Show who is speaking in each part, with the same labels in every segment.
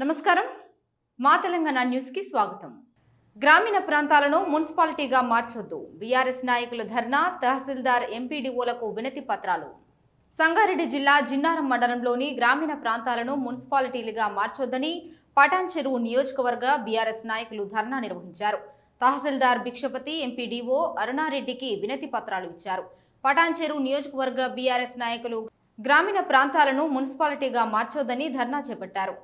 Speaker 1: నమస్కారం. మా తెలంగాణ న్యూస్కి స్వాగతం. గ్రామీణ ప్రాంతాలను మున్సిపాలిటీగా మార్చొద్దు. బీఆర్ఎస్ నాయకుల ధర్నా తహసీల్దార్ ఎంపీడీఓలకు వినతి పత్రాలు. సంగారెడ్డి జిల్లా జిన్నారం మండలంలోని గ్రామీణ ప్రాంతాలను మున్సిపాలిటీలుగా మార్చొద్దని పటాన్ చెరువు నియోజకవర్గ బీఆర్ఎస్ నాయకులు ధర్నా నిర్వహించారు. తహసీల్దార్ భిక్షపతి ఎంపీడీఓ అరుణారెడ్డికి వినతి పత్రాలు ఇచ్చారు. పటాన్ చెరువు నియోజకవర్గ బీఆర్ఎస్ నాయకులు గ్రామీణ ప్రాంతాలను మున్సిపాలిటీగా మార్చొద్దని ధర్నా చేపట్టారు.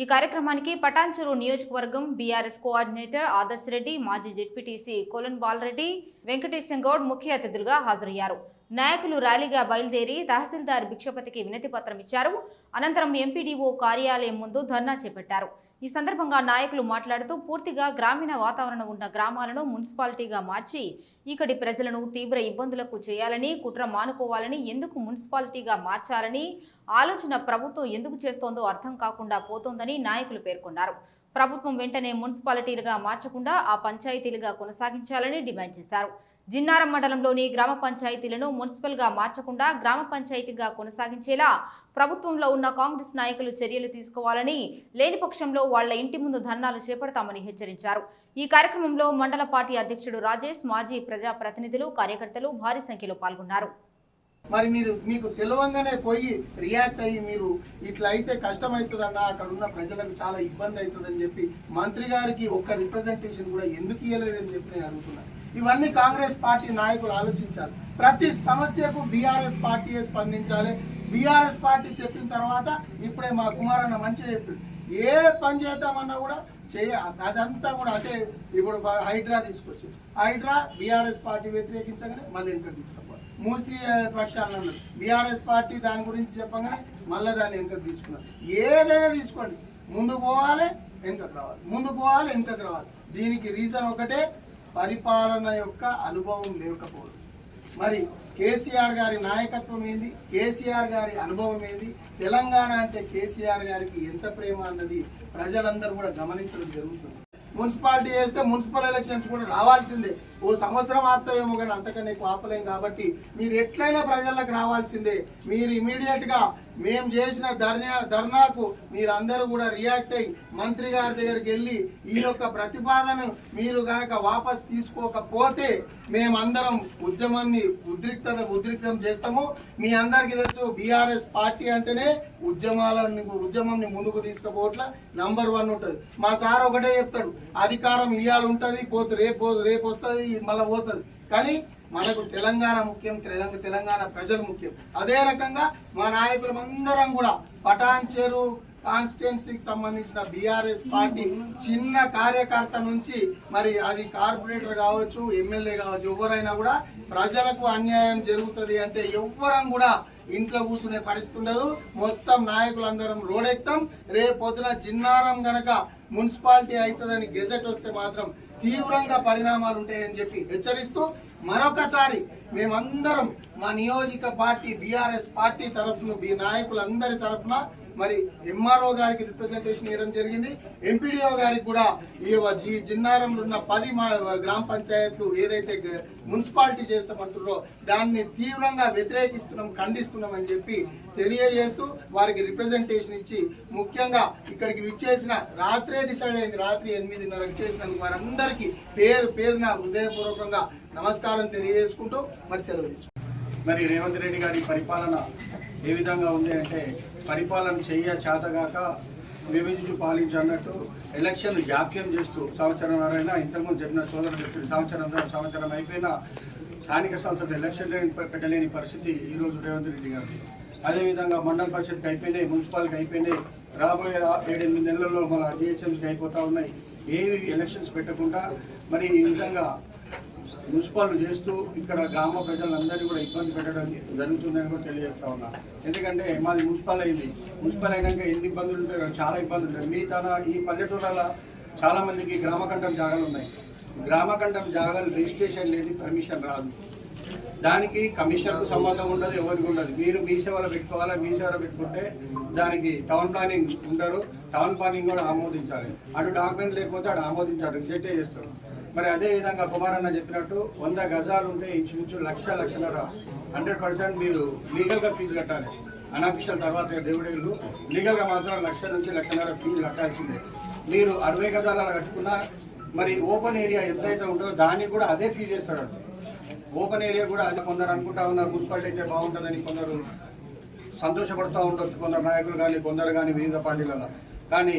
Speaker 1: ఈ కార్యక్రమానికి పటాన్చెరు నియోజకవర్గం బీఆర్ఎస్ కోఆర్డినేటర్ ఆదర్శ్ రెడ్డి మాజీ జెడ్పీటీసీ కొలన్ బాలరెడ్డి వెంకటేశం గౌడ్ ముఖ్య అతిథులుగా హాజరయ్యారు. నాయకులు ర్యాలీగా బయలుదేరి తహసీల్దార్ భిక్షపతికి వినతి పత్రం ఇచ్చారు. అనంతరం ఎంపీడీఓ కార్యాలయం ముందు ధర్నా చేపట్టారు. ఈ సందర్భంగా నాయకులు మాట్లాడుతూ పూర్తిగా గ్రామీణ వాతావరణం ఉన్న గ్రామాలను మున్సిపాలిటీగా మార్చి ఇక్కడి ప్రజలను తీవ్ర ఇబ్బందులకు చేయాలని కుట్ర మానుకోవాలని ఎందుకు మున్సిపాలిటీగా మార్చాలని ఆలోచన ప్రభుత్వం ఎందుకు చేస్తోందో అర్థం కాకుండా పోతోందని నాయకులు పేర్కొన్నారు. ప్రభుత్వం వెంటనే మున్సిపాలిటీలుగా మార్చకుండా ఆ పంచాయతీలుగా కొనసాగించాలని డిమాండ్ చేశారు. జిన్నారం మండలంలోని గ్రామ పంచాయతీలను మున్సిపల్గా మార్చకుండా గ్రామ పంచాయతీగా కొనసాగించేలా ప్రభుత్వంలో ఉన్న కాంగ్రెస్ నాయకులు చర్యలు తీసుకోవాలని లేని పక్షంలో వాళ్ళ ఇంటి ముందు ధర్నాలు చేపడతామని హెచ్చరించారు. ఈ కార్యక్రమంలో మండల పార్టీ అధ్యక్షుడు రాజేష్ మాజీ ప్రజాప్రతినిధులు కార్యకర్తలు భారీ సంఖ్యలో పాల్గొన్నారు.
Speaker 2: మరి మీరు మీకు తెలియంగానే పోయి రియాక్ట్ అయ్యి మీరు ఇట్లా అయితే కష్టమవుతుందన్న అక్కడ ఉన్న ప్రజలకు చాలా ఇబ్బంది అవుతుందని చెప్పి మంత్రి గారికి ఒక్క రిప్రజెంటేషన్ కూడా ఎందుకు ఇవ్వలేదని చెప్పి నేను అడుగుతున్నాను ఇవన్నీ కాంగ్రెస్ పార్టీ నాయకులు ఆలోచించాలి. ప్రతి సమస్యకు బీఆర్ఎస్ పార్టీయే స్పందించాలి. బీఆర్ఎస్ పార్టీ చెప్పిన తర్వాత ఇప్పుడే మా కుమారన్న మంచిగా చెప్పిండు. ఏ పని చేద్దామన్నా కూడా చేయ అదంతా కూడా అంటే ఇప్పుడు హైడ్రా తీసుకొచ్చి హైడ్రా బీఆర్ఎస్ పార్టీ వ్యతిరేకించగానే మళ్ళీ వెనుక తీసుకుపోవాలి మూసి పక్షాలను అన్నారు బీఆర్ఎస్ పార్టీ దాని గురించి చెప్పగానే మళ్ళీ దాన్ని వెనుకకు తీసుకున్నారు ఏదైనా తీసుకోండి. ముందు పోవాలి వెనుకకు రావాలి. ముందు పోవాలి వెనుకకు రావాలి. దీనికి రీజన్ ఒకటే పరిపాలన యొక్క అనుభవం లేకపోవడం. మరి కేసీఆర్ గారి నాయకత్వం ఏంది? కేసీఆర్ గారి అనుభవం ఏంది? తెలంగాణ అంటే కేసీఆర్ గారికి ఎంత ప్రేమ అన్నది ప్రజలందరూ కూడా గమనించడం జరుగుతుంది. మున్సిపాలిటీ చేస్తే మున్సిపల్ ఎలక్షన్స్ కూడా రావాల్సిందే. ఓ సంవత్సరం ఆపుతాయేమో కానీ అంతకన్నా ఎక్కువ ఆపలేం కాబట్టి మీరు ఎట్లయినా ప్రజలకు రావాల్సిందే. మీరు ఇమీడియట్గా మేము చేసిన ధర్నా ధర్నాకు మీరందరూ కూడా రియాక్ట్ అయ్యి మంత్రి గారి దగ్గరికి వెళ్ళి ఈ యొక్క ప్రతిపాదన మీరు కనుక వాపస్ తీసుకోకపోతే మేమందరం ఉద్యమాన్ని ఉద్రిక్తత ఉద్రిక్తం చేస్తాము. మీ అందరికీ తెలుసు బీఆర్ఎస్ పార్టీ అంటేనే ఉద్యమాలను ఉద్యమంని ముందుకు తీసుకుపోవట్ల నంబర్ వన్ ఉంటుంది. మా సార్ ఒకటే చెప్తాడు అధికారం ఇవ్వాలి ఉంటుంది పోతే రేపు రేపు వస్తుంది మళ్ళీ పోతుంది. కానీ మనకు తెలంగాణ ముఖ్యం తెలంగాణ తెలంగాణ ప్రజలు ముఖ్యం. అదే రకంగా మా నాయకులం అందరం కూడా పటాన్ చెరు కాన్స్టిట్యున్సీకి సంబంధించిన బీఆర్ఎస్ పార్టీ చిన్న కార్యకర్త నుంచి మరి అది కార్పొరేటర్ కావచ్చు ఎమ్మెల్యే కావచ్చు ఎవరైనా కూడా ప్రజలకు అన్యాయం జరుగుతుంది అంటే ఎవ్వరం కూడా ఇంట్లో కూర్చునే పరిస్థితి ఉండదు. మొత్తం నాయకులందరం రోడెక్తాం రేపు పొద్దున చిన్నారం గనక మున్సిపాలిటీ అవుతుందని గెజెట్ వస్తే మాత్రం తీవ్రంగా పరిణామాలు ఉంటాయని చెప్పి హెచ్చరిస్తూ మరొకసారి మేమందరం మా నియోజక పార్టీ బీఆర్ఎస్ పార్టీ తరఫున మీ నాయకులందరి తరఫున మరి ఎంఆర్ఓ గారికి రిప్రజెంటేషన్ ఇవ్వడం జరిగింది. ఎంపీడీఓ గారికి కూడా ఈ జి జిన్నారంలో ఉన్న పది మా- గ్రామ పంచాయత్లు ఏదైతే మున్సిపాలిటీ చేస్తామంటున్నారో దాన్ని తీవ్రంగా వ్యతిరేకిస్తున్నాం ఖండిస్తున్నాం అని చెప్పి తెలియజేస్తూ వారికి రిప్రజెంటేషన్ ఇచ్చి ముఖ్యంగా ఇక్కడికి విచ్చేసిన రాత్రే డిసైడ్ అయింది. రాత్రి ఎనిమిదిన్నరకు చేసినందుకు వారందరికీ పేరు పేరున హృదయపూర్వకంగా నమస్కారం తెలియజేసుకుంటూ మరి సెలవు తీసుకుంటాం
Speaker 3: మరి రేవంత్ రెడ్డి గారి పరిపాలన ఏ విధంగా ఉంది అంటే పరిపాలన చెయ్య చేతగాక విభజించి పాలించన్నట్టు ఎలక్షన్ జాప్యం చేస్తూ సంవత్సరం ఇంతకుముందు చెప్పిన సోదరులు చెప్పిన సంవత్సరం సంవత్సరం అయిపోయినా స్థానిక సంస్థలు ఎలక్షన్ పెట్టలేని పరిస్థితి ఈరోజు రేవంత్ రెడ్డి గారు అదేవిధంగా మండల పరిషత్కి అయిపోయినాయి మున్సిపాలిటీకి అయిపోయినాయి రాబోయే ఏడెనిమిది నెలల్లో మన జిహెచ్ఎంసీకి అయిపోతూ ఉన్నాయి. ఏవి ఎలక్షన్స్ పెట్టకుండా మరి ఈ విధంగా మున్సిపాల్ చేస్తూ ఇక్కడ గ్రామ ప్రజలందరినీ కూడా ఇబ్బంది పెట్టడం జరుగుతుందని కూడా తెలియజేస్తా ఉన్నా. ఎందుకంటే మాది మున్సిపల్ అయింది. మున్సిపల్ అయినాక ఎన్ని ఇబ్బందులు ఉంటాయో చాలా ఇబ్బందులు ఉంటాయి. మీ తన ఈ పల్లెటూళ్ళలో చాలామందికి గ్రామకంఠం జాగాలు ఉన్నాయి. గ్రామకంఠం జాగాలు రిజిస్ట్రేషన్ లేదు పర్మిషన్ రాదు. దానికి కమిషన్కు సంబంధం ఉండదు ఎవరికి ఉండదు. మీరు మీ సేవలో పెట్టుకోవాలా మీ సేవలో పెట్టుకుంటే దానికి టౌన్ ప్లానింగ్ ఉంటారు టౌన్ ప్లానింగ్ కూడా ఆమోదించాలి. అటు డాక్యుమెంట్ లేకపోతే అటు ఆమోదించాడు రిజెక్టే చేస్తారు మరి అదే విధంగా కుమారన్న చెప్పినట్టు వంద గజాలు ఉంటే ఇంచుమించు లక్ష లక్షన్నర హండ్రెడ్ పర్సెంట్ మీరు లీగల్గా ఫీజు కట్టాలి. అన్అఫిషియల్ తర్వాత దేవుడేళ్ళు లీగల్గా మాత్రం లక్ష నుంచి లక్షన్నర ఫీజు కట్టాల్సిందే. మీరు అరవై గజాల కట్టుకున్నా మరి ఓపెన్ ఏరియా ఎంతైతే ఉంటుందో దానికి కూడా అదే ఫీజు వేస్తాడు ఓపెన్ ఏరియా కూడా అదే కొందరు అనుకుంటా ఉన్నారు మున్సిపాలిటీ అయితే బాగుంటుందని కొందరు సంతోషపడుతూ ఉండొచ్చు కొందరు నాయకులు కానీ కొందరు కానీ వివిధ పార్టీలలో. కానీ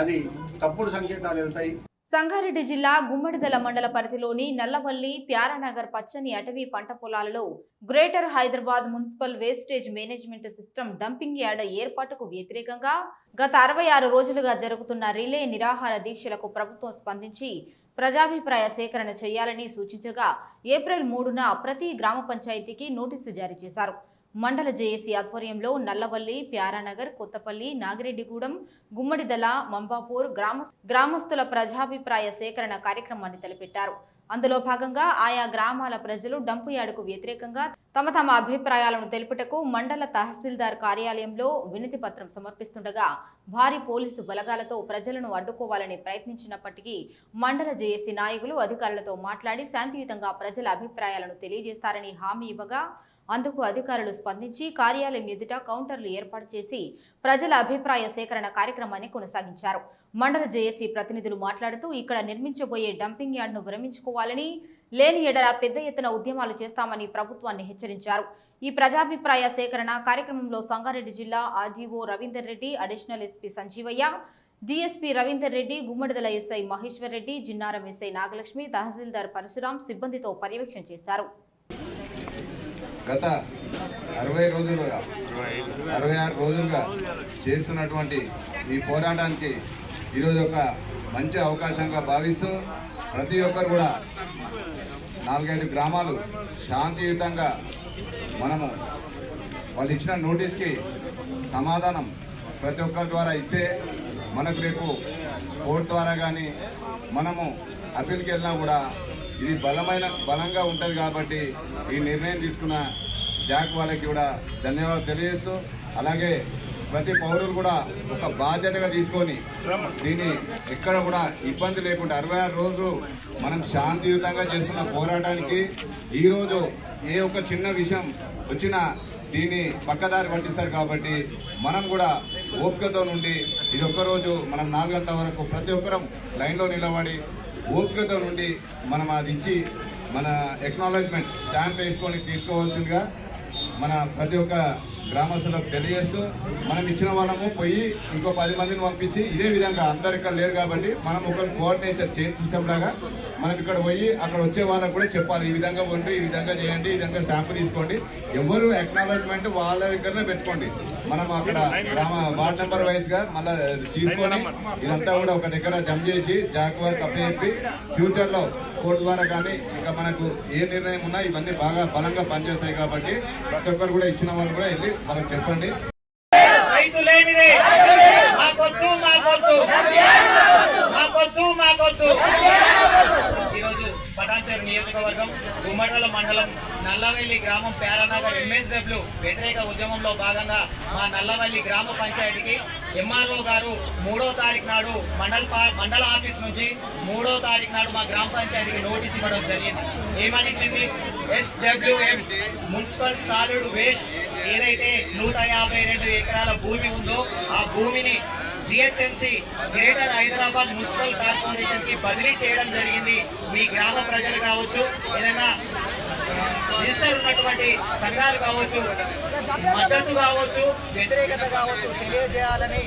Speaker 3: అది తప్పుడు సంకేతాలు వెళ్తాయి.
Speaker 1: సంగారెడ్డి జిల్లా గుమ్మడిదల మండల పరిధిలోని నల్లవల్లి ప్యారానగర్ పచ్చని అటవీ పంట పొలాలలో greater Hyderabad municipal wastage management system dumping yard ఏర్పాటుకు వ్యతిరేకంగా గత అరవై ఆరు రోజులుగా జరుగుతున్న రిలే నిరాహార దీక్షలకు ప్రభుత్వం స్పందించి ప్రజాభిప్రాయ సేకరణ చేయాలని సూచించగా ఏప్రిల్ మూడున ప్రతి గ్రామ పంచాయతీకి నోటీసు జారీ చేశారు. మండల జేఏసీ ఆధ్వర్యంలో నల్లవల్లి ప్యారానగర్ కొత్తపల్లి నాగిరెడ్డిగూడెం గుమ్మడిదల మంబాపూర్ గ్రామ గ్రామస్తుల ప్రజాభిప్రాయ సేకరణ కార్యక్రమాన్ని తలపెట్టారు. అందులో భాగంగా ఆయా గ్రామాల ప్రజలు డంపు యార్డుకు వ్యతిరేకంగా తమ తమ అభిప్రాయాలను తెలుపుటకు మండల తహసీల్దార్ కార్యాలయంలో వినతి పత్రం సమర్పిస్తుండగా భారీ పోలీసు బలగాలతో ప్రజలను అడ్డుకోవాలని ప్రయత్నించినప్పటికీ మండల జేఏసీ నాయకులు అధికారులతో మాట్లాడి శాంతియుతంగా ప్రజల అభిప్రాయాలను తెలియజేస్తారని హామీ ఇవ్వగా అందుకు అధికారులు స్పందించి కార్యాలయం ఎదుట కౌంటర్లు ఏర్పాటు చేసి ప్రజల అభిప్రాయ సేకరణ కార్యక్రమాన్ని కొనసాగించారు. మండల జేఏసీ ప్రతినిధులు మాట్లాడుతూ ఇక్కడ నిర్మించబోయే డంపింగ్ యార్డ్ను విరమించుకోవాలని లేని ఎడల పెద్ద ఎత్తున ఉద్యమాలు చేస్తామని ప్రభుత్వాన్ని హెచ్చరించారు. ఈ ప్రజాభిప్రాయ సేకరణ కార్యక్రమంలో సంగారెడ్డి జిల్లా RDO Ravinder Reddy additional SP Sanjeevaiah DSP Ravinder Reddy Gummadidala SI Maheshwar Reddy Jinnaram SI Nagalakshmi తహసీల్దార్ పరశురాం సిబ్బందితో పర్యవేక్షణ చేశారు.
Speaker 4: గత అరవై రోజులుగా అరవై ఆరు రోజులుగా చేస్తున్నటువంటి ఈ పోరాటానికి ఈరోజు ఒక మంచి అవకాశంగా భావిస్తూ ప్రతి ఒక్కరు కూడా నాలుగైదు గ్రామాలు శాంతియుతంగా మనము వాళ్ళు ఇచ్చిన నోటీస్కి సమాధానం ప్రతి ఒక్కరి ద్వారా ఇస్తే మనకు రేపు కోర్టు ద్వారా కానీ మనము అప్పీల్కి వెళ్ళినా కూడా ఇది బలమైన బలంగా ఉంటుంది కాబట్టి ఈ నిర్ణయం తీసుకున్న జాక్ వాళ్ళకి కూడా ధన్యవాదాలు తెలియజేస్తూ అలాగే ప్రతి పౌరులు కూడా ఒక బాధ్యతగా తీసుకొని దీన్ని ఎక్కడ కూడా ఇబ్బంది లేకుండా అరవై ఆరు రోజులు మనం శాంతియుతంగా చేస్తున్న పోరాటానికి ఈరోజు ఏ ఒక్క చిన్న విషయం వచ్చినా దీన్ని పక్కదారి పట్టిస్తారు కాబట్టి మనం కూడా ఓపికతో నుండి ఇది ఒక్కరోజు మనం నాలుగు గంటల వరకు ప్రతి ఒక్కరం లైన్లో నిలబడి ఓపికతో నుండి మనం అది ఇచ్చి మన ఎక్నాలజ్మెంట్ స్టాంప్ వేసుకొని తీసుకోవాల్సిందిగా మన ప్రతి ఒక్క గ్రామస్తులకు తెలియజేస్తూ మనం ఇచ్చిన వాళ్ళము పోయి ఇంకో పది మందిని పంపించి ఇదే విధంగా అందరు ఇక్కడ లేరు కాబట్టి మనం ఒక కోఆర్డినేషన్ చైన్ సిస్టమ్ లాగా మనం ఇక్కడ పోయి అక్కడ వచ్చే వాళ్ళకు కూడా చెప్పాలి ఈ విధంగా ఉండి ఈ విధంగా చేయండి ఈ విధంగా స్టాంప్ తీసుకోండి. ఎవరు ఎక్నాలజ్మెంట్ వాళ్ళ దగ్గరనే పెట్టుకోండి. మనం అక్కడ గ్రామ వార్డ్ నెంబర్ వైజ్గా మళ్ళీ తీసుకొని ఇదంతా కూడా ఒక దగ్గర జమ చేసి జాగ్రత్త అప్పచెప్పి ఫ్యూచర్లో కోర్టు ద్వారా కానీ ఇంకా మనకు ఏ నిర్ణయం ఉన్నా ఇవన్నీ బాగా బలంగా పనిచేస్తాయి కాబట్టి ప్రతి ఒక్కరు కూడా ఇచ్చిన వాళ్ళు కూడా వెళ్ళి వాళ్ళకి చెప్పండి.
Speaker 5: ఈరోజు నియోజకవర్గం గుమ్మడల మండలం నల్లవెల్లి గ్రామం పేరనగర్ ఎంఎస్డబ్ల్యూ వ్యతిరేక ఉద్యమంలో భాగంగా మా నల్లవల్లి గ్రామ పంచాయతీకి ఎంఆర్ఓ గారు మూడో తారీఖు నాడు మండల మండల ఆఫీస్ నుంచి మూడో తారీఖు నాడు మా గ్రామ పంచాయతీకి నోటీస్ ఇవ్వడం జరిగింది. ఏమని ఇచ్చింది ఎస్డబ్ల్యూఎం మున్సిపల్ సాలిడ్ వేస్ట్ ఏదైతే నూట యాభై రెండు ఎకరాల భూమి ఉందో ఆ భూమిని జిహెచ్ఎంసి గ్రేటర్ హైదరాబాద్ మున్సిపల్ కార్పొరేషన్కి బదిలీ చేయడం జరిగింది. మీ గ్రామ ప్రజలు కావచ్చు ఏదైనా రిజిస్టర్ ఉన్నటువంటి సంఘాలు కావచ్చు మద్దతు కావచ్చు వ్యతిరేకత కావచ్చు తెలియజేయాలని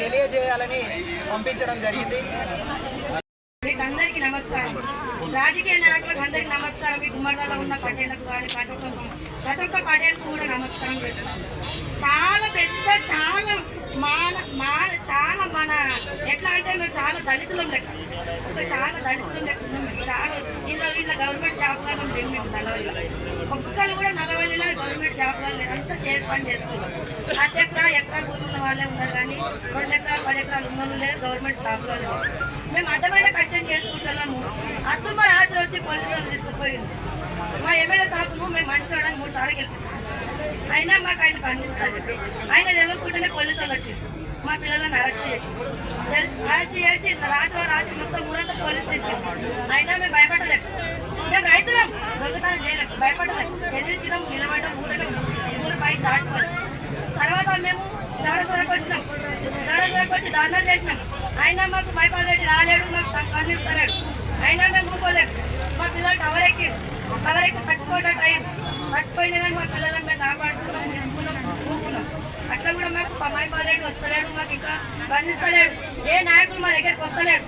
Speaker 5: తెలియజేయాలని పంపించడం జరిగింది.
Speaker 6: అందరికీ నమస్కారం. రాజకీయ నాయకులకు అందరికీ నమస్కారం. మీ గుమ్మడాలో ఉన్న పట్టణ కానీ ప్రతి ఒక్క ప్రతి ఒక్క పటేల్కు కూడా నమస్కారం చేస్తున్నాను చాలా పెద్ద చాలా మాన మా చాలా మన ఎట్లా అంటే మేము చాలా దళితులం లెక్క. ఒక చాలా దళితులం లెక్క ఉన్నాం చాలా ఇంట్లో ఇంట్లో గవర్నమెంట్ జాబ్ కానీ మేము మేము నలవల్లిలో ఒక్కరు కూడా నలవల్లిలో గవర్నమెంట్ జాబ్ కానీ అంతా చేసి పని చేస్తున్నాం పది ఎకరా ఎకరా ఉన్న వాళ్ళే ఉన్నారు కానీ రెండు ఎకరాలు పది ఎకరాలు ఉన్న లేదు గవర్నమెంట్ జాబ్లో లేదు. మేము అడ్డమైన కష్టం చేసుకుంటున్నాము. అత్తుమ రాత్రి వచ్చి పోలీసులు తీసుకుపోయింది. మా ఎమ్మెల్యే సాబును మేము మంచోడని మూడు సార్లు గెలిపించాం అయినా మాకు ఆయన పండిస్తారు. ఆయన తెలియకుండానే పోలీసు వాళ్ళు వచ్చింది మా పిల్లలను అరెస్ట్ చేసి. అరెస్ట్ చేసి రాత్రి రాత్రి మొత్తం ఊరంతా పోలీసు తెచ్చింది అయినా మేము భయపడలేము మేము రైతులం. దొంగతనం చేయలేము భయపడలేము ఎదిరించడం నిలబడడం నిలబడ్డాం ఊరు బయట దాటుకోవాలి. తర్వాత మేము చారసాకు వచ్చినాం. చారసాకు వచ్చి ధర్నా చేసినాం. అయినా మాకు భయపడలేడు రాలేడు మాకు స్పందిస్తలేడు. అయినా మేము ఊకోలేము మా పిల్లలు టవర్ ఎక్కి టవర్ ఎక్కి చచ్చిపోయేటట్టు అయ్యింది చచ్చిపోయినా కానీ మా పిల్లలను మేము కాపాడుకున్నాం నిలుపుకున్నాం ఊకున్నాం అట్లా కూడా మాకు మైపాల్ పాలేడు వస్తలేడు మాకు ఇంకా బంధిస్తలేడు. ఏ నాయకులు మా దగ్గరికి వస్తలేరు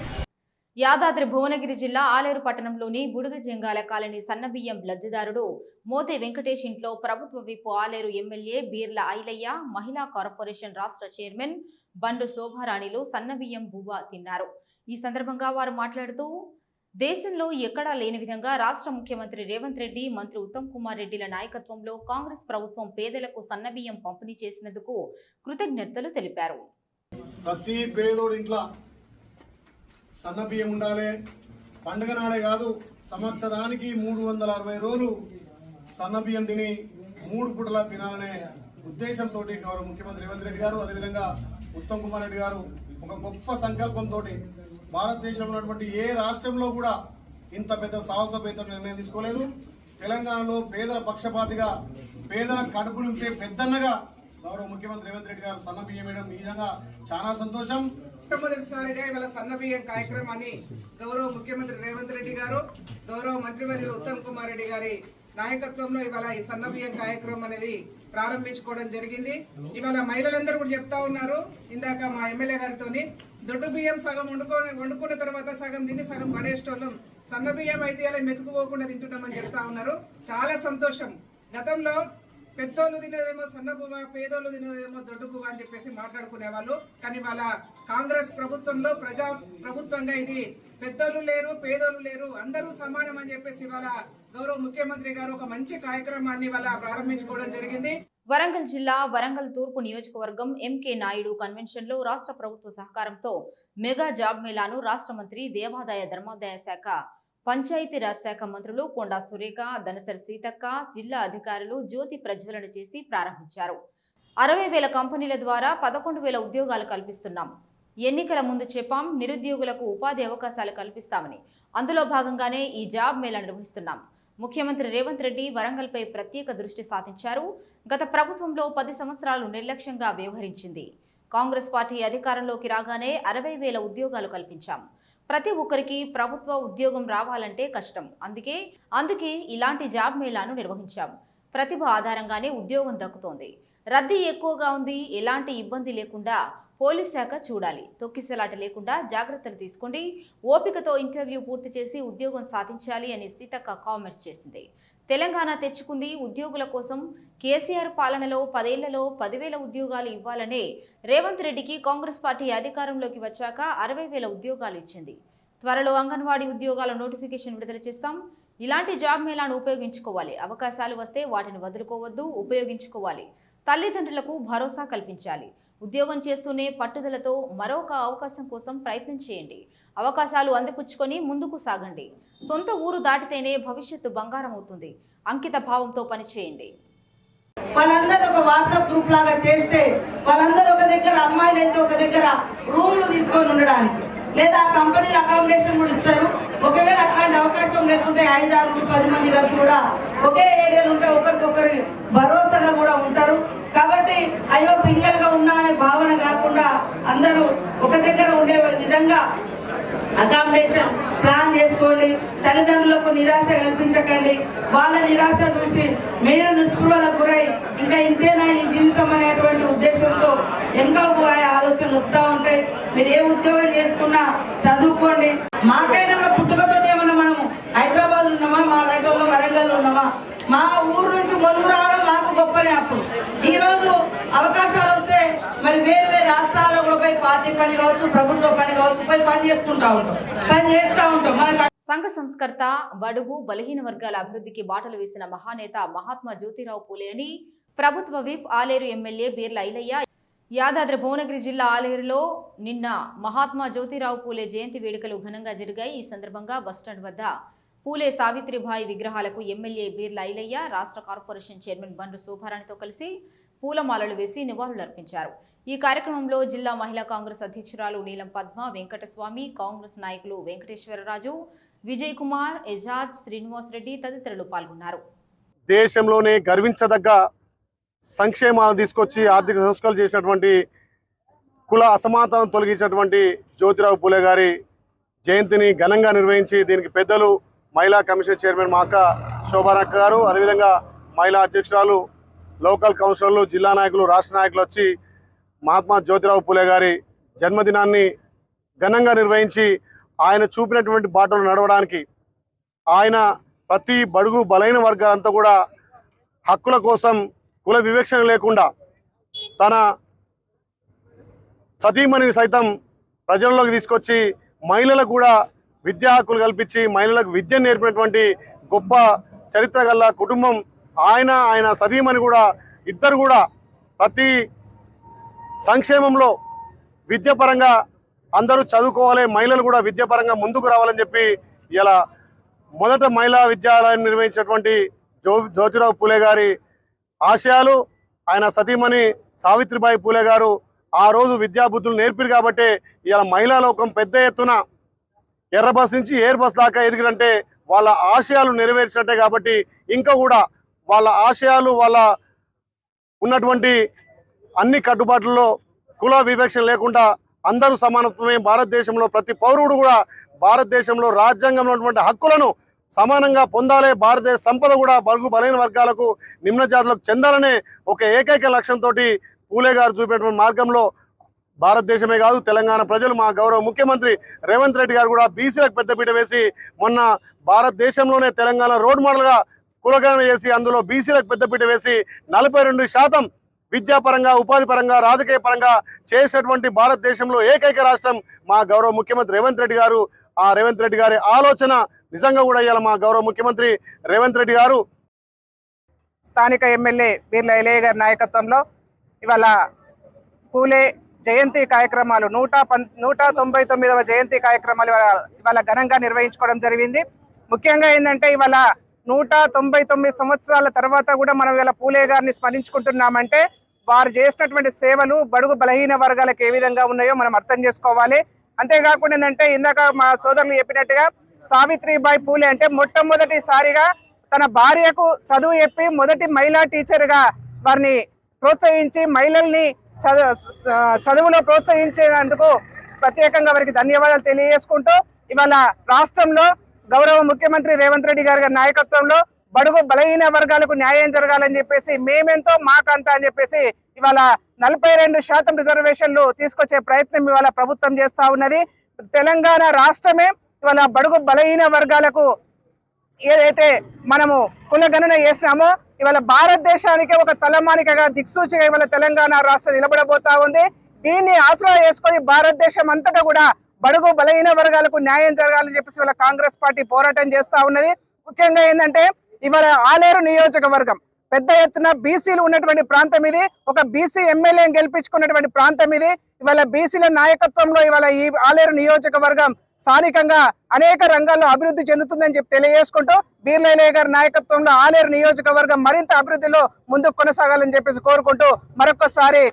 Speaker 1: యాదాద్రి భువనగిరి జిల్లా ఆలేరు పట్టణంలోని బుడుగ జంగాల కాలనీ సన్నబియ్యం లబ్ధిదారుడు మోతే వెంకటేష్ ఇంట్లో ప్రభుత్వ విప్పు ఆలేరు ఎమ్మెల్యే బీర్ల ఐలయ్య మహిళా కార్పొరేషన్ రాష్ట్ర చైర్మన్ బండు శోభారాణిలు సన్నబియ్యం బువ్వ తిన్నారు. ఈ సందర్భంగా వారు మాట్లాడుతూ దేశంలో ఎక్కడా లేని విధంగా రాష్ట్ర ముఖ్యమంత్రి రేవంత్ రెడ్డి మంత్రి ఉత్తమ్ కుమార్ రెడ్డిల నాయకత్వంలో కాంగ్రెస్ ప్రభుత్వం పేదలకు సన్నబియ్యం పంపిణీ చేసినందుకు కృతజ్ఞతలు తెలిపారు.
Speaker 7: ప్రతి పేదోడి ఇంట్లో సన్నబియ్యం ఉండాలి. పండుగ నాడే కాదు సంవత్సరానికి మూడు వందల అరవై రోజులు సన్న బియ్యం తిని మూడు పూటలా తినాలనే ఉద్దేశంతో గౌరవ ముఖ్యమంత్రి రేవంత్ రెడ్డి గారు అదేవిధంగా ఉత్తమ్ కుమార్ రెడ్డి గారు ఒక గొప్ప సంకల్పంతో భారతదేశంలో ఉన్నటువంటి ఏ రాష్ట్రంలో కూడా ఇంత పెద్ద సాహసోపేత నిర్ణయం తీసుకోలేదు. తెలంగాణలో పేదల పక్షపాతిగా పేదల కడుపు నుంచే పెద్దన్నగా గౌరవ ముఖ్యమంత్రి రేవంత్ రెడ్డి గారు సన్న బియ్యం వేయడం నిజంగా చాలా సంతోషం.
Speaker 8: మొట్టమొదటిసారిగా ఇవాళ సన్న బియ్యం కార్యక్రమాన్ని గౌరవ ముఖ్యమంత్రి రేవంత్ రెడ్డి గారు గౌరవ మంత్రివర్యులు ఉత్తమ్ కుమార్ రెడ్డి గారి నాయకత్వంలో ఇవాళ ఈ సన్న బియ్యం కార్యక్రమం అనేది ప్రారంభించుకోవడం జరిగింది. ఇవాళ మహిళలందరూ కూడా చెప్తా ఉన్నారు. ఇందాక మా ఎమ్మెల్యే గారితోని దొడ్డు బియ్యం సగం వండుకొని వండుకున్న తర్వాత సగం తిని సగం పడేసేటోళ్ళం. సన్న బియ్యం అయితే ఇలా మెతుకుపోకుండా తింటున్నామని చెప్తా ఉన్నారు. చాలా సంతోషం. గతంలో పెద్దోళ్ళు తినేదేమో సన్న పువ్వ పేదోళ్ళు తినేదేమో దొడ్డు పువ్వ అని చెప్పేసి మాట్లాడుకునే వాళ్ళు కానీ వాళ్ళ కాంగ్రెస్ ప్రభుత్వంలో ప్రజా ప్రభుత్వంగా ఇది పెద్దోళ్ళు లేరు పేదోళ్ళు లేరు అందరూ సమానం అని చెప్పేసి ఇవాళ గౌరవ ముఖ్యమంత్రి గారు ఒక మంచి కార్యక్రమాన్ని వాళ్ళ ప్రారంభించుకోవడం జరిగింది.
Speaker 1: వరంగల్ జిల్లా వరంగల్ తూర్పు నియోజకవర్గం ఎంకే నాయుడు కన్వెన్షన్లో రాష్ట్ర ప్రభుత్వ సహకారంతో మెగా జాబ్ మేళాను రాష్ట్ర మంత్రి దేవాదాయ ధర్మాదాయ శాఖ పంచాయతీరాజ్ శాఖ మంత్రులు కొండా సురేఖ దనసరి సీతక్క జిల్లా అధికారులు జ్యోతి ప్రజ్వలన చేసి ప్రారంభించారు. అరవై వేల కంపెనీల ద్వారా పదకొండు వేల ఉద్యోగాలు కల్పిస్తున్నాం. ఎన్నికల ముందు చెప్పాం నిరుద్యోగులకు ఉపాధి అవకాశాలు కల్పిస్తామని. అందులో భాగంగానే ఈ జాబ్ మేళా నిర్వహిస్తున్నాం. ముఖ్యమంత్రి రేవంత్ రెడ్డి వరంగల్పై ప్రత్యేక దృష్టి సాధించారు. గత ప్రభుత్వంలో పది సంవత్సరాలు నిర్లక్ష్యంగా వ్యవహరించింది. కాంగ్రెస్ పార్టీ అధికారంలోకి రాగానే అరవై వేల ఉద్యోగాలు కల్పించాం. ప్రతి ఒక్కరికి ప్రభుత్వ ఉద్యోగం రావాలంటే కష్టం. అందుకే అందుకే ఇలాంటి జాబ్ మేళాను నిర్వహించాం. ప్రతిభ ఆధారంగానే ఉద్యోగం దక్కుతోంది. రద్దీ ఎక్కువగా ఉంది. ఎలాంటి ఇబ్బంది లేకుండా పోలీస్ శాఖ చూడాలి. తొక్కిసలాట లేకుండా జాగ్రత్తలు తీసుకోండి. ఓపికతో ఇంటర్వ్యూ పూర్తి చేసి ఉద్యోగం సాధించాలి అని సీతక్క కామెంట్స్ చేసింది. తెలంగాణ తెచ్చుకుంది ఉద్యోగుల కోసం కేసీఆర్ పాలనలో పదేళ్ళలో పదివేల ఉద్యోగాలు ఇవ్వాలనే రేవంత్ రెడ్డికి కాంగ్రెస్ పార్టీ అధికారంలోకి వచ్చాక అరవై వేల ఉద్యోగాలు ఇచ్చింది. త్వరలో అంగన్వాడీ ఉద్యోగాల నోటిఫికేషన్ విడుదల చేస్తాం. ఇలాంటి జాబ్ మేళాను ఉపయోగించుకోవాలి. అవకాశాలు వస్తే వాటిని వదులుకోవద్దు ఉపయోగించుకోవాలి. తల్లిదండ్రులకు భరోసా కల్పించాలి. ఉద్యోగం చేస్తూనే పట్టుదలతో మరొక అవకాశం కోసం ప్రయత్నం చేయండి. అవకాశాలు అందిపుచ్చుకొని ముందుకు సాగండి. సొంత ఊరు దాటితేనే భవిష్యత్తు బంగారం అవుతుంది అంకిత భావంతో పనిచేయండి.
Speaker 9: వాళ్ళందరూ ఒక వాట్సాప్ గ్రూప్ లాగా చేస్తే వాళ్ళందరూ ఒక దగ్గర అమ్మాయిలు అయితే ఒక దగ్గర రూమ్లు తీసుకొని ఉండడానికి. లేదా కంపెనీలు అకామిడేషన్ కూడా ఇస్తారు. ఒకవేళ అట్లాంటి అవకాశం లేకుంటే ఐదు ఆరు పది మంది కలిసి కూడా ఒకే ఏరియాలో ఉంటే ఒకరికొకరి భరోసాగా కూడా ఉంటారు. కాబట్టి అయ్యో సింగిల్గా ఉన్నా అనే భావన కాకుండా అందరూ ఒక దగ్గర అకామిడేషన్ ప్లాన్ చేసుకోండి. తల్లిదండ్రులకు నిరాశ కల్పించకండి. వాళ్ళ నిరాశ చూసి మీరు నిస్పృహలకు గురై ఇంకా ఇంతేనా ఈ జీవితం అనేటువంటి ఉద్దేశంతో ఎంతో పోయే ఆలోచనలు వస్తూ ఉంటాయి. మీరు ఏ ఉద్యోగం చేసుకున్నా చదువుకోండి. మాకైనా పుట్టుకతో పుట్టుకతోటి ఏమన్నా మనము హైదరాబాద్ ఉన్నామా? మా లైట్లో వరంగల్ ఉన్నామా? మా ఊరు నుంచి మొలుగు రావడం మాకు గొప్పనే అప్పుడు. ఈరోజు అవకాశాలు వస్తే మరి వేరు వేరు రాష్ట్రాల్లో కూడా పోయి పార్టీ పని కావచ్చు ప్రభుత్వ పని కావచ్చు పోయి పని చేసుకుంటా ఉంటాం. పని చేస్తూ ఉంటాం.
Speaker 1: సంఘ సంస్కర్త బడుగు బలహీన వర్గాల అభివృద్ధికి బాటలు వేసిన మహానేత మహాత్మా జ్యోతిరావు పూలే అని ప్రభుత్వ విప్ ఆలేరు ఎమ్మెల్యే బీర్ల ఐలయ్య యాదాద్రి భువనగిరి జిల్లా ఆలేరులో నిన్న మహాత్మా జ్యోతిరావు పూలే జయంతి వేడుకలు ఘనంగా జరిగాయి. ఈ సందర్భంగా బస్టాండ్ వద్ద పూలే సావిత్రిబాయి విగ్రహాలకు ఎమ్మెల్యే బీర్ల ఐలయ్య రాష్ట్ర కార్పొరేషన్ చైర్మన్ బండ్రు శోభారాణితో కలిసి పూలమాలలు వేసి నివాళులర్పించారు. ఈ కార్యక్రమంలో జిల్లా మహిళా కాంగ్రెస్ అధ్యక్షురాలు నీలం పద్మ వెంకటస్వామి కాంగ్రెస్ నాయకులు వెంకటేశ్వరరాజు విజయ్ కుమార్ ఎజాజ్ శ్రీనివాస్ రెడ్డి తదితరులు పాల్గొన్నారు.
Speaker 7: దేశంలోనే గర్వించదగ్గ సంక్షేమాలు తీసుకొచ్చి ఆర్థిక సంస్కరణలు చేసినటువంటి కుల అసమానతను తొలగించినటువంటి జ్యోతిరావు పూలే గారి జయంతిని ఘనంగా నిర్వహించి దీనికి పెద్దలు మహిళా కమిషన్ చైర్మన్ మా అక్క శోభానక్క గారు అదేవిధంగా మహిళా అధ్యక్షురాలు లోకల్ కౌన్సిలర్లు జిల్లా నాయకులు రాష్ట్ర నాయకులు వచ్చి మహాత్మా జ్యోతిరావు పూలే గారి జన్మదినాన్ని ఘనంగా నిర్వహించి ఆయన చూపినటువంటి బాటలు నడవడానికి ఆయన ప్రతి బడుగు బలైన వర్గాలంతా కూడా హక్కుల కోసం కుల వివక్షణ లేకుండా తన సతీమణిని సైతం ప్రజల్లోకి తీసుకొచ్చి మహిళలకు కూడా విద్యా హక్కులు కల్పించి మహిళలకు విద్య నేర్పినటువంటి గొప్ప చరిత్ర కుటుంబం ఆయన ఆయన సతీమణి కూడా ఇద్దరు కూడా ప్రతి సంక్షేమంలో విద్యాపరంగా అందరూ చదువుకోవాలి మహిళలు కూడా విద్యాపరంగా ముందుకు రావాలని చెప్పి ఇలా మొదట మహిళా విద్యాలయం నిర్వహించినటువంటి జ్యో జ్యోతిరావు పూలే గారి ఆశయాలు ఆయన సతీమణి సావిత్రిబాయి పూలే గారు ఆ రోజు విద్యాబుద్ధులు నేర్పిరు కాబట్టి ఇలా మహిళా లోకం పెద్ద ఎత్తున ఎర్ర బస్ నుంచి ఎయిర్ బస్ దాకా ఎదిగిరంటే వాళ్ళ ఆశయాలు నెరవేర్చినట్టే కాబట్టి ఇంకా కూడా వాళ్ళ ఆశయాలు వాళ్ళ ఉన్నటువంటి అన్ని కట్టుబాట్లలో కుల వివక్ష లేకుండా అందరూ సమానత్వమే భారతదేశంలో. ప్రతి పౌరుడు కూడా భారతదేశంలో రాజ్యాంగంలో ఉన్నటువంటి హక్కులను సమానంగా పొందాలే భారతదేశ సంపద కూడా బలుగు బలైన వర్గాలకు నిమ్న జాతులకు చెందాలనే ఒక ఏకైక లక్ష్యంతో పూలే గారు చూపేటువంటి మార్గంలో భారతదేశమే కాదు తెలంగాణ ప్రజలు మా గౌరవ ముఖ్యమంత్రి రేవంత్ రెడ్డి గారు కూడా బీసీలకు పెద్దపీట వేసి మొన్న భారతదేశంలోనే తెలంగాణ రోడ్ మోడల్గా కులగణన చేసి అందులో బీసీలకు పెద్దపీట వేసి నలభై రెండు శాతం విద్యాపరంగా ఉపాధి పరంగా రాజకీయ పరంగా చేసినటువంటి భారతదేశంలో ఏకైక రాష్ట్రం మా గౌరవ ముఖ్యమంత్రి రేవంత్ రెడ్డి గారు. ఆ రేవంత్ రెడ్డి గారి ఆలోచన నిజంగా కూడా ఇవాళ మా గౌరవ ముఖ్యమంత్రి రేవంత్ రెడ్డి గారు.
Speaker 8: స్థానిక ఎమ్మెల్యే బీర్ల ఎలయ్య గారి నాయకత్వంలో ఇవాళ పూలే జయంతి కార్యక్రమాలు నూట పం నూట తొంభై తొమ్మిదవ జయంతి కార్యక్రమాలు ఇవాళ ఇవాళ ఘనంగా నిర్వహించుకోవడం జరిగింది. ముఖ్యంగా ఏంటంటే ఇవాళ నూట తొంభై తొమ్మిది సంవత్సరాల తర్వాత కూడా మనం ఇలా పూలే గారిని స్మరించుకుంటున్నామంటే వారు చేసినటువంటి సేవలు బడుగు బలహీన వర్గాలకు ఏ విధంగా ఉన్నాయో మనం అర్థం చేసుకోవాలి. అంతేకాకుండా ఏంటంటే ఇందాక మా సోదరులు చెప్పినట్టుగా సావిత్రిబాయి పూలే అంటే మొట్టమొదటిసారిగా తన భార్యకు చదువు చెప్పి మొదటి మహిళా టీచర్గా వారిని ప్రోత్సహించి మహిళల్ని చదువు చదువులో ప్రోత్సహించేందుకు ప్రత్యేకంగా వారికి ధన్యవాదాలు తెలియజేసుకుంటూ ఇవాళ రాష్ట్రంలో గౌరవ ముఖ్యమంత్రి రేవంత్ రెడ్డి గారి నాయకత్వంలో బడుగు బలహీన వర్గాలకు న్యాయం జరగాలని చెప్పేసి మేమెంతో మాకంత అని చెప్పేసి ఇవాళ నలభై రెండు శాతం రిజర్వేషన్లు తీసుకొచ్చే ప్రయత్నం ఇవాళ ప్రభుత్వం చేస్తూ ఉన్నది. తెలంగాణ రాష్ట్రమే ఇవాళ బడుగు బలహీన వర్గాలకు ఏదైతే మనము కులగణన చేసినామో ఇవాళ భారతదేశానికి ఒక తలమానికగా దిక్సూచిగా ఇవాళ తెలంగాణ రాష్ట్రం నిలబడబోతా ఉంది. దీన్ని ఆసరా చేసుకొని భారతదేశం అంతటా కూడా బడుగు బలహీన వర్గాలకు న్యాయం జరగాలని చెప్పేసి ఇవాళ కాంగ్రెస్ పార్టీ పోరాటం చేస్తా ఉన్నది. ముఖ్యంగా ఏంటంటే ఇవాళ ఆలేరు నియోజకవర్గం పెద్ద ఎత్తున బీసీలు ఉన్నటువంటి ప్రాంతం ఇది. ఒక బీసీ ఎమ్మెల్యేని గెలిపించుకున్నటువంటి ప్రాంతం ఇది. ఇవాళ బీసీల నాయకత్వంలో ఇవాళ ఈ ఆలేరు నియోజకవర్గం స్థానికంగా అనేక రంగాల్లో అభివృద్ధి చెందుతుందని చెప్పి తెలియజేసుకుంటూ బీర్లయ్య గారి నాయకత్వంలో ఆలేరు నియోజకవర్గం మరింత అభివృద్ధిలో ముందుకు కొనసాగాలని చెప్పేసి కోరుకుంటూ మరొకసారి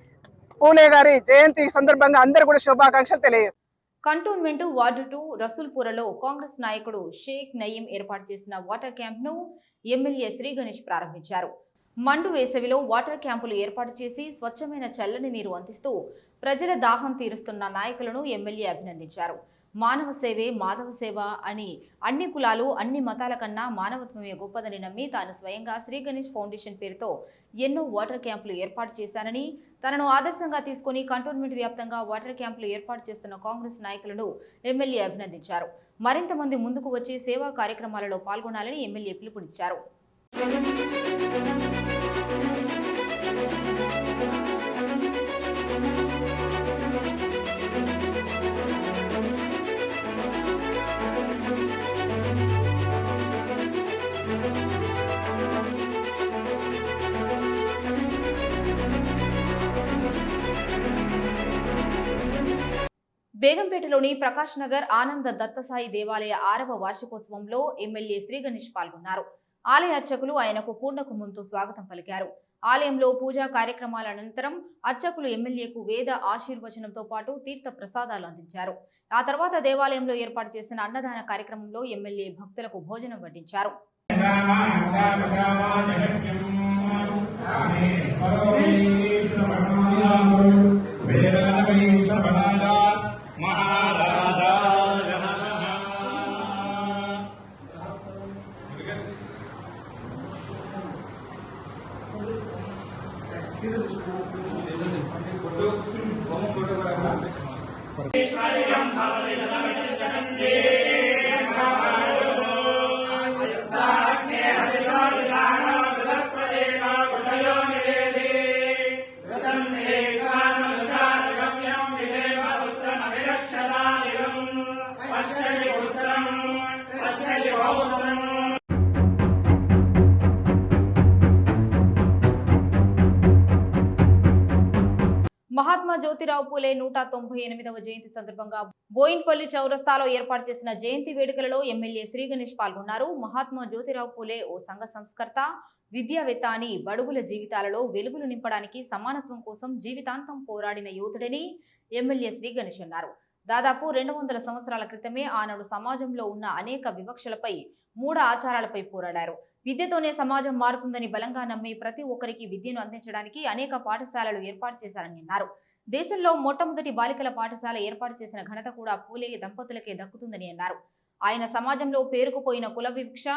Speaker 8: పూలే గారి జయంతి సందర్భంగా అందరూ కూడా శుభాకాంక్షలు తెలియజేస్తారు
Speaker 1: కంటోన్మెంట్ వార్డు టూ రసూల్పురలో కాంగ్రెస్ నాయకుడు షేక్ నయీం ఏర్పాటు చేసిన వాటర్ క్యాంప్ను ఎమ్మెల్యే శ్రీ గణేష్ ప్రారంభించారు. మండు వేసవిలో వాటర్ క్యాంపులు ఏర్పాటు చేసి స్వచ్ఛమైన చల్లని నీరు అందిస్తూ ప్రజల దాహం తీరుస్తున్న నాయకులను ఎమ్మెల్యే అభినందించారు. మానవ సేవే మాధవ సేవ అని అన్ని కులాలు అన్ని మతాల కన్నా మానవత్వమే గొప్పదని నమ్మి తాను స్వయంగా శ్రీ గణేష్ ఫౌండేషన్ పేరుతో ఎన్నో వాటర్ క్యాంపులు ఏర్పాటు చేశానని తనను ఆదర్శంగా తీసుకుని కంటోన్మెంట్ వ్యాప్తంగా వాటర్ క్యాంపులు ఏర్పాటు చేస్తున్న కాంగ్రెస్ నాయకులను ఎమ్మెల్యే అభినందించారు. మరింత మంది ముందుకు వచ్చి సేవా కార్యక్రమాలలో పాల్గొనాలని ఎమ్మెల్యే పిలుపునిచ్చారు. బేగంపేటలోని ప్రకాష్ నగర్ ఆనంద దత్తసాయి దేవాలయ ఆరవ వార్షికోత్సవంలో ఎమ్మెల్యే శ్రీ గణేష్ పాల్గొన్నారు. ఆలయ అర్చకులు ఆయనకు పూర్ణకుంభంతో స్వాగతం పలికారు. ఆలయంలో పూజా కార్యక్రమాల అనంతరం అర్చకులు ఎమ్మెల్యేకు వేద ఆశీర్వచనంతో పాటు తీర్థ ప్రసాదాలు అందించారు. ఆ తర్వాత దేవాలయంలో ఏర్పాటు చేసిన అన్నదాన కార్యక్రమంలో ఎమ్మెల్యే భక్తులకు భోజనం వడ్డించారు. మహాత్మా జ్యోతిరావు పూలే నూట తొంభై ఎనిమిదవ జయంతి సందర్భంగా బోయిన్పల్లి చౌరస్తాలో ఏర్పాటు చేసిన జయంతి వేడుకలలో ఎమ్మెల్యే శ్రీ గణేష్ పాల్గొన్నారు. మహాత్మా జ్యోతిరావు పూలే ఓ సంఘ సంస్కర్త విద్యావేత్త అని బడుగుల జీవితాలలో వెలుగులు నింపడానికి సమానత్వం కోసం జీవితాంతం పోరాడిన యోధుడని ఎమ్మెల్యే శ్రీ గణేష్ అన్నారు. దాదాపు రెండు వందల సంవత్సరాల క్రితమే ఆనాడు సమాజంలో ఉన్న అనేక వివక్షలపై మూఢ ఆచారాలపై పోరాడారు. విద్యతోనే సమాజం మారుతుందని బలంగా నమ్మి ప్రతి ఒక్కరికి విద్యను అందించడానికి అనేక పాఠశాలలు ఏర్పాటు చేశారని అన్నారు. దేశంలో మొట్టమొదటి బాలికల పాఠశాల ఏర్పాటు చేసిన ఘనత కూడా పూలే దంపతులకే దక్కుతుందని అన్నారు. ఆయన సమాజంలో పేరుకుపోయిన కుల వివక్ష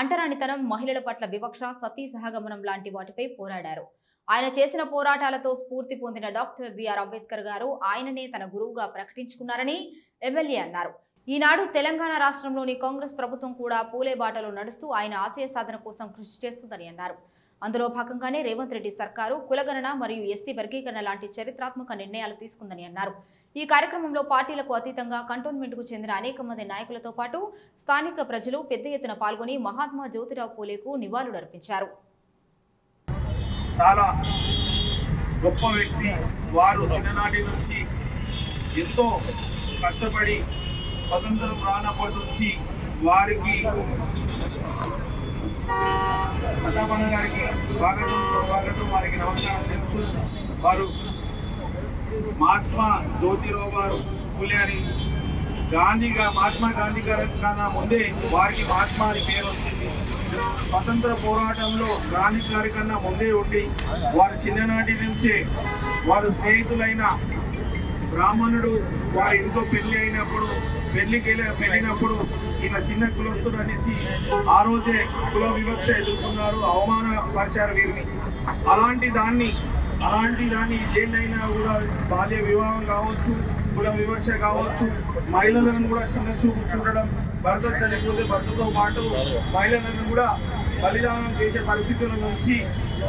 Speaker 1: అంటరానితనం మహిళల పట్ల వివక్ష సతీ సహగమనం లాంటి వాటిపై పోరాడారు. ఆయన చేసిన పోరాటాలతో స్ఫూర్తి పొందిన డాక్టర్ బిఆర్ అంబేద్కర్ గారు ఆయననే తన గురువుగా ప్రకటించుకున్నారని ఎమ్మెల్యే అన్నారు. ఈనాడు తెలంగాణ రాష్ట్రంలోని కాంగ్రెస్ ప్రభుత్వం కూడా పూలే బాటలో నడుస్తూ ఆయన ఆశయ సాధన కోసం కృషి చేస్తుందని అన్నారు. అందులో భాగంగానే రేవంత్ రెడ్డి సర్కారు కులగణన మరియు ఎస్సీ వర్గీకరణ లాంటి చరిత్రాత్మక నిర్ణయాలు తీసుకుందని అన్నారు. ఈ కార్యక్రమంలో పార్టీలకు అతీతంగా కంటోన్మెంట్కు చెందిన అనేక మంది నాయకులతో పాటు స్థానిక ప్రజలు పెద్ద ఎత్తున పాల్గొని మహాత్మా జ్యోతిరావు పూలేకు నివాళులర్పించారు.
Speaker 10: చాలా గొప్ప వ్యక్తి. వారు చిన్ననాటి నుంచి ఎంతో కష్టపడి స్వతంత్రం రానప్పటి నుంచి వారికి ప్రతాపన్న గారికి స్వాగతం స్వాగతం వారికి నమస్కారం చెప్తూ వారు మహాత్మా జ్యోతిరావు గారు పులి అని గాంధీ మహాత్మా గాంధీ గారి కన్నా ముందే వారికి మహాత్మా అని పేరు వచ్చింది. స్వతంత్ర పోరాటంలో గాంధీ గారి కన్నా ముందే ఉండి వారి చిన్ననాటి నుంచే వారు స్నేహితులైన బ్రాహ్మణుడు వారి ఇంట్లో పెళ్ళి అయినప్పుడు పెళ్ళికి వెళ్ళినప్పుడు ఈయన చిన్న కులస్తుడు అనేసి ఆ రోజే కుల వివక్ష ఎదుర్కొన్నారు అవమానపరిచారు వీరిని. అలాంటి దాన్ని అలాంటి దాన్ని దేన్నైనా కూడా బాల్య వివాహం కావచ్చు కుల వివక్ష కావచ్చు మహిళలను కూడా చిన్న చూపు చూడడం భర్త చనిపోతే భర్తతో పాటు మహిళలను కూడా బలిదానం చేసే పరిస్థితుల నుంచి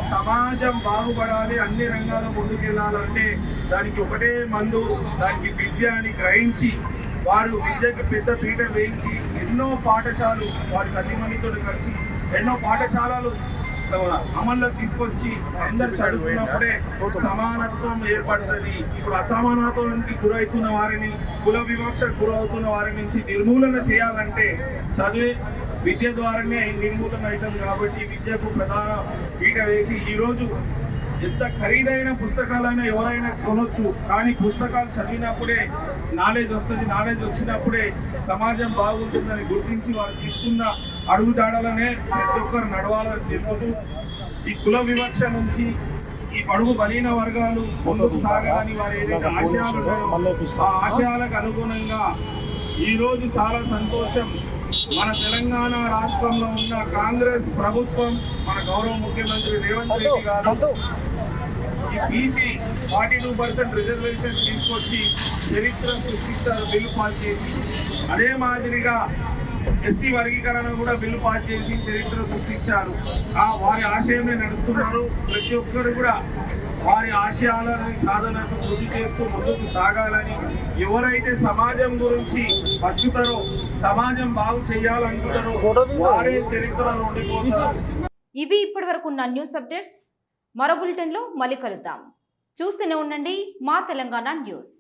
Speaker 10: సమాజం బాగుపడాలి అన్ని రంగాల్లో ముందుకెళ్ళాలంటే దానికి ఒకటే మందు దానికి విద్య అని గ్రహించి వారు విద్యకు పెద్ద పీట వేయించి ఎన్నో పాఠశాలలు వారి తల్లిమందితో కలిసి ఎన్నో పాఠశాలలు ఆ, అమల్లోకి తీసుకొచ్చి అందరు చదువుకున్నప్పుడే సమానత్వం ఏర్పడుతుంది. ఇప్పుడు అసమానత్వానికి గురవుతున్న వారిని కుల వివక్షకు గురవుతున్న వారి నుంచి నిర్మూలన చేయాలంటే చదివే విద్య ద్వారానే నిర్మూలన కాబట్టి విద్యకు ప్రధాన పీట వేసి ఈరోజు ఎంత ఖరీదైన పుస్తకాలైనా ఎవరైనా కొనొచ్చు. కానీ పుస్తకాలు చదివినప్పుడే నాలెడ్జ్ వస్తుంది. నాలెడ్జ్ వచ్చినప్పుడే సమాజం బాగుంటుందని గుర్తించి వారు తీసుకున్న అడుగుజాడలనే ప్రతి ఒక్కరు నడవాలని తెలుపుతూ ఈ కుల వివక్ష నుంచి ఈ పడుగు బలీన వర్గాలు ముందుకు సాగాలని వారు ఏదైతే ఆశయాలు ఆ ఆశయాలకు అనుగుణంగా ఈరోజు చాలా సంతోషం. మన తెలంగాణ రాష్ట్రంలో ఉన్న కాంగ్రెస్ ప్రభుత్వం మన గౌరవ ముఖ్యమంత్రి రేవంత్ రెడ్డి గారు ఈ BC forty two percent reservation తీసుకొచ్చి చరిత్ర సృష్టించారు బిల్లు పాస్ చేసి. అదే మాదిరిగా ఎస్సీ వర్గీకరణ కూడా బిల్లు పాస్ చేసి చరిత్ర సృష్టించారు. ఆ వారి ఆశయమే నడుస్తున్నారు. ప్రతి ఒక్కరు కూడా వారి ఆశయాలను సాధనకు కృషి చేస్తూ ముందుకు సాగాలని ఎవరైతే సమాజం గురించి బతుకుతారో సమాజం బాగు చేయాలనుకుంటారో వారే చరిత్రలో ఉండిపోతారు.
Speaker 1: ఇవి ఇప్పటి వరకు ఉన్న న్యూస్ అప్డేట్స్. మరో బులెటిన్లో మళ్ళీ కలుద్దాం. చూస్తూనే ఉండండి మా తెలంగాణ న్యూస్.